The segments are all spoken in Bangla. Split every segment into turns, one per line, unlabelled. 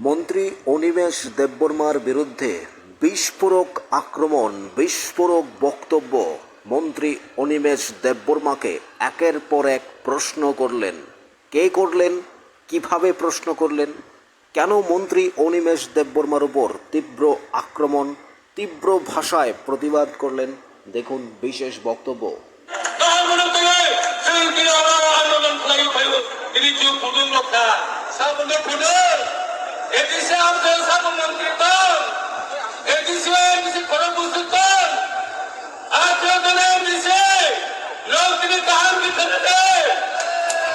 মন্ত্রী অনিমেষ দেববর্মার বিরুদ্ধে বিস্ফোরক আক্রমণ, বিস্ফোরক বক্তব্য। মন্ত্রী অনিমেষ দেববর্মাকে একের পর এক প্রশ্ন করলেন। কে করলেন? কীভাবে প্রশ্ন করলেন? কেন মন্ত্রী অনিমেষ দেববর্মার উপর তীব্র আক্রমণ, তীব্র ভাষায় প্রতিবাদ করলেন? দেখুন বিশেষ বক্তব্য।
나 এদেশে আব্দুল সালাম মন্ত্রী দল, এদেশে এমসি খরবুসি দল আজ দলে এমসি লোক তিনি কাহার ভিতরে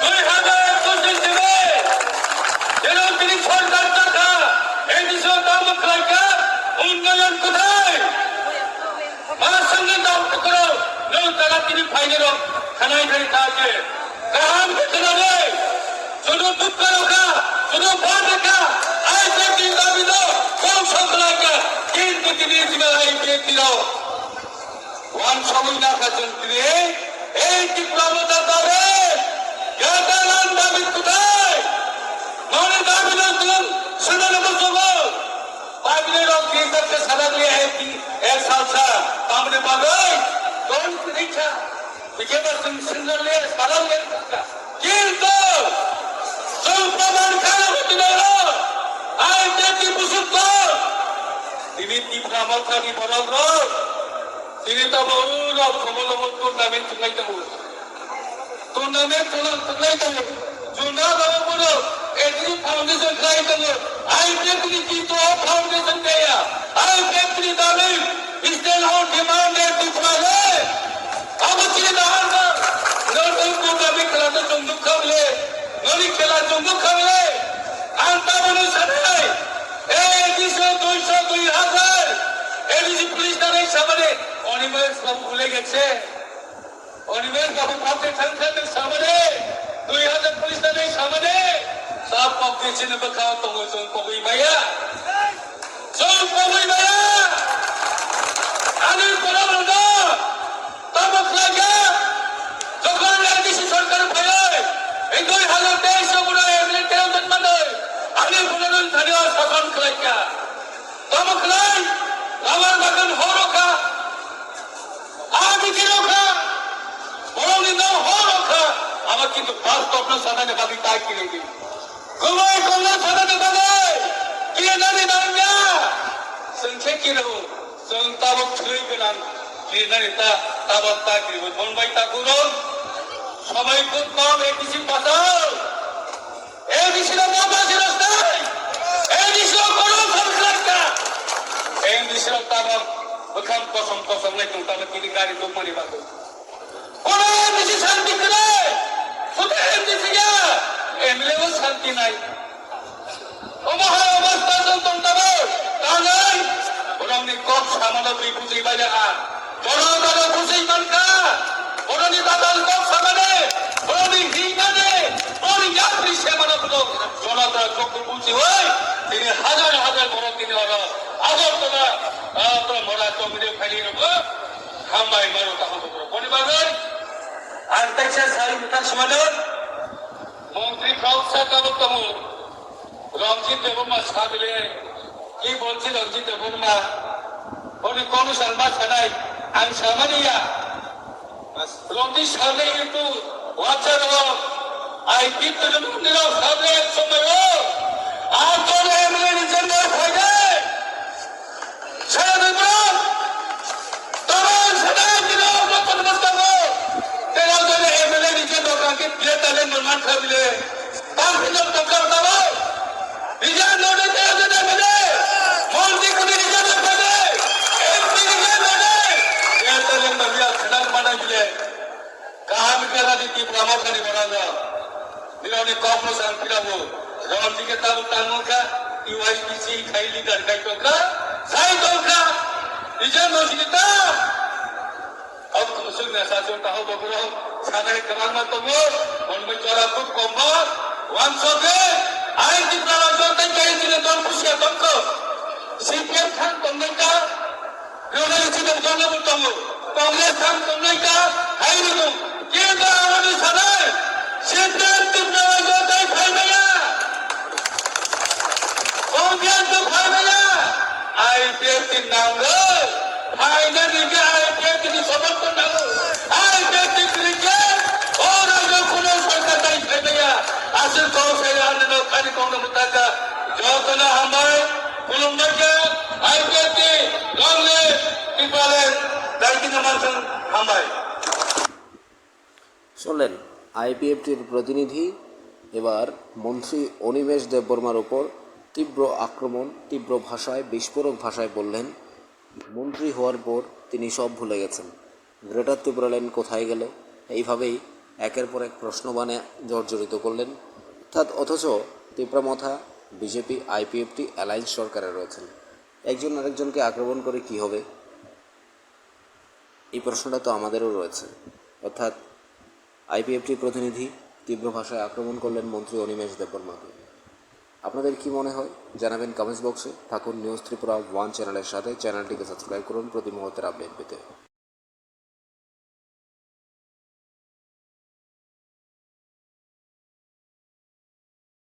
দুই হাজার একুশে দিবে এবং তিনি সরকার থাকা এদেশে দাম রাখা উন্নয়ন কোথায়? আমার সঙ্গে দাম করো লোক তারা তিনি ফাইলের খানায় ধরে থাকে। কাহার ভিতরে ছোট দুঃখ ছিল ওয়ান সমুদ্র আকাশন তিনি এই তীব্রতা পাবে কেতালান দাবি কোথায় নরে দাবি নতুন সুন্দর মুসলমান পাবলে লোক নিজেকে সাদা দিয়ে কি এর সালসা তামনে পাবে? কোন শিক্ষা বিজেপি সিং সিঙ্গল নিয়ে সাদা দিয়ে তিনি তীব্রামল থাকি বরং তিনি তো বহু রব সমলম টুর্নামেন্ট চুকাইতে টুর্নামেন্ট চুকাইতে জুনা বাবু বলো এদিকে foundation I simply keep to our foundation there. I simply darling, is still our demanded to follow. আমাকে দাঁড়া নতুন কোটাবি খেলাতে চন্দুক খাবলে নলি খেলা চন্দুক খাবলে আন্তা মানুষ সাথে এই দুশো দুইশো দুই হাজার এডিসি পুলিশ তাদের সামনে অনিমেষ বাবু ভুলে গেছে। অনিমেষ বাবু পাপে সংসদের সামনে। দুই হাজার পুলিশ তাদের সামনে। সব পাপে চিনে খাওয়া তোমার জন্য কবই মাইয়া। জন কবই মাইয়া। আমি বলব না তামাক লাগে। যখন এডিসি সরকার ভয়ে এই দুই হাজার তেইশ বড় এমএলএ কেউ জন্মানো আমি বললেন ধনীয় শাসন খেলাইকা কিন্তু পাঁচ স্বপ্ন সাদা নেতাদের তাই কিনে দিন ঘুমাই করলে সাদা নেতাদের কিনে নারী নারী संख्या किलो संताब थ्री गणान নেতা নেতা তাবত তা করিব বোন ভাই তা করুন সবাই খুব কম এই কিছু বাঁচাও এই কিছু বাঁচি রাস্তায়। এই কিছু করো রাস্তা এই কিছু তাবত ওখান পছন্দ পছন্দ নাই তুমি তাহলে কিনি গাড়ি লোক মারি বাঁচো কোনো বেশি শান্তি করে শুধু এডিসি গা এমলেও শান্তি নাই অমহায় অবস্থা চলতন্তাবো তা নাই বরংনি কম সামান্য তুই বুঝি বাইরে আ বড় বড় বুঝি মানকা বরনি দাদাল কম সামানে বরনি হিমানে বড় যাত্রী সেমানে পুরো জনতা চক্ষু বুঝি হই তিনি হাজার হাজার বড় তিনি হল আগরতলা মরা চমড়ে ফেলি নেব খাম্বাই মারো তাহলে আন্তাইছে সারি মুতার সমাধান মন্ত্রী প্রফেসর কাবতম রঞ্জিত দেবর্মা সাদলে কি বলছি রঞ্জিত দেবর্মা উনি কোন সালমা ছাড়াই আমি সামানিয়া রঞ্জিত সামনে কিন্তু ওয়াচার আই কিন্তু নিরাও সামনে এক সময় ও। আর তোর এমএলএ নিজের নয় হয়ে నమ్మకాన్ని కూడా నేను కోపం సంపినాము రౌండ్కి తాము తానుక ఈ వైసీపీ ఖైలి గడ్డైతోక సాయితోక నిజం దోషిత अब कुसुम ने सासो ताहो बकरो सादर कमान मत तो मन में चोरा कुछ कोम्बा वन सौ के आए जितना जो तक कहीं जिने तो खुशियां तुमको सीपीएम खान तुमने का योजना जितने जोड़ना बोलता हूँ कांग्रेस खान
শুনলেন, আইপিএফটির প্রতিনিধি, এবার মন্ত্রী অনিমেষ দেববর্মার উপর তীব্র আক্রমণ, তীব্র ভাষায়, বিস্ফোরক ভাষায় বললেন, মন্ত্রী হওয়ার পর তিনি সব ভুলে গেছেন। গ্রেটার ত্রিপুরাল্যান্ড কোথায় গেল? এইভাবেই একের পর এক প্রশ্নবাণে জর্জরিত করলেন। অর্থাৎ অথচ তীব্রামথা বিজেপি, আইপিএফটি অ্যালায়েন্স সরকারে রয়েছেন। একজন আরেকজনকে আক্রমণ করে কি হবে? এই প্রশ্নটা তো আমাদেরও রয়েছে। অর্থাৎ আইপিএফটি প্রতিনিধি তীব্র ভাষায় আক্রমণ করলেন মন্ত্রী অনিমেষ দেববর্মাকে। আপনাদের কি মনে হয়? জানাবেন কমেন্টস বক্সে থাকুন নিউজ ত্রিপুরা ওয়ান চ্যানেলের সাথে। চ্যানেলটিকে সাবস্ক্রাইব করুন। প্রতি মুহূর্তের আপডেট পেতে।